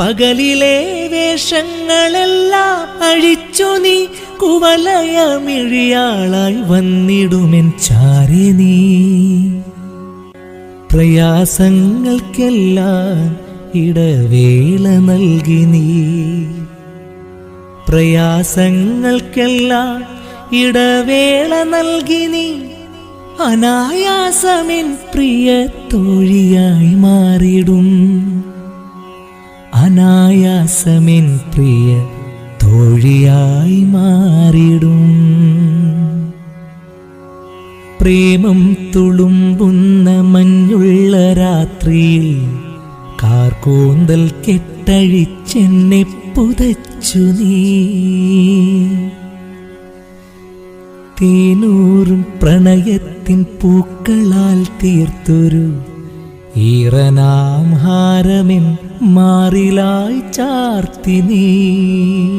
പകലിലെ വേഷങ്ങളെല്ലാം അഴിച്ചു നീ കുവലയമിഴിയാളായി വന്നിടുമെൻ ചാരി നീ. പ്രയാസങ്ങൾക്കെല്ലാം ഇടവേള നൽകി നീ. പ്രയാസങ്ങൾക്കെല്ലാം ഇടവേള നൽകി നീ. അനായാസമെൻ പ്രിയ തോഴിയായി മാറിടും അനായാസമെൻ പ്രിയ തോഴിയായി മാറിടും. പ്രേമം തുളുമ്പുന്ന മഞ്ഞുള്ള രാത്രിയിൽ കാർക്കൂന്തൽ കെട്ടഴിച്ചെന്നെ പുതച്ചു നീ. തേനൂറും പ്രണയത്തിൻ പൂക്കളാൽ തീർത്തൊരു ഈറനാം ഹാരമിൻ മാറിലായി ചാർത്തി നീ.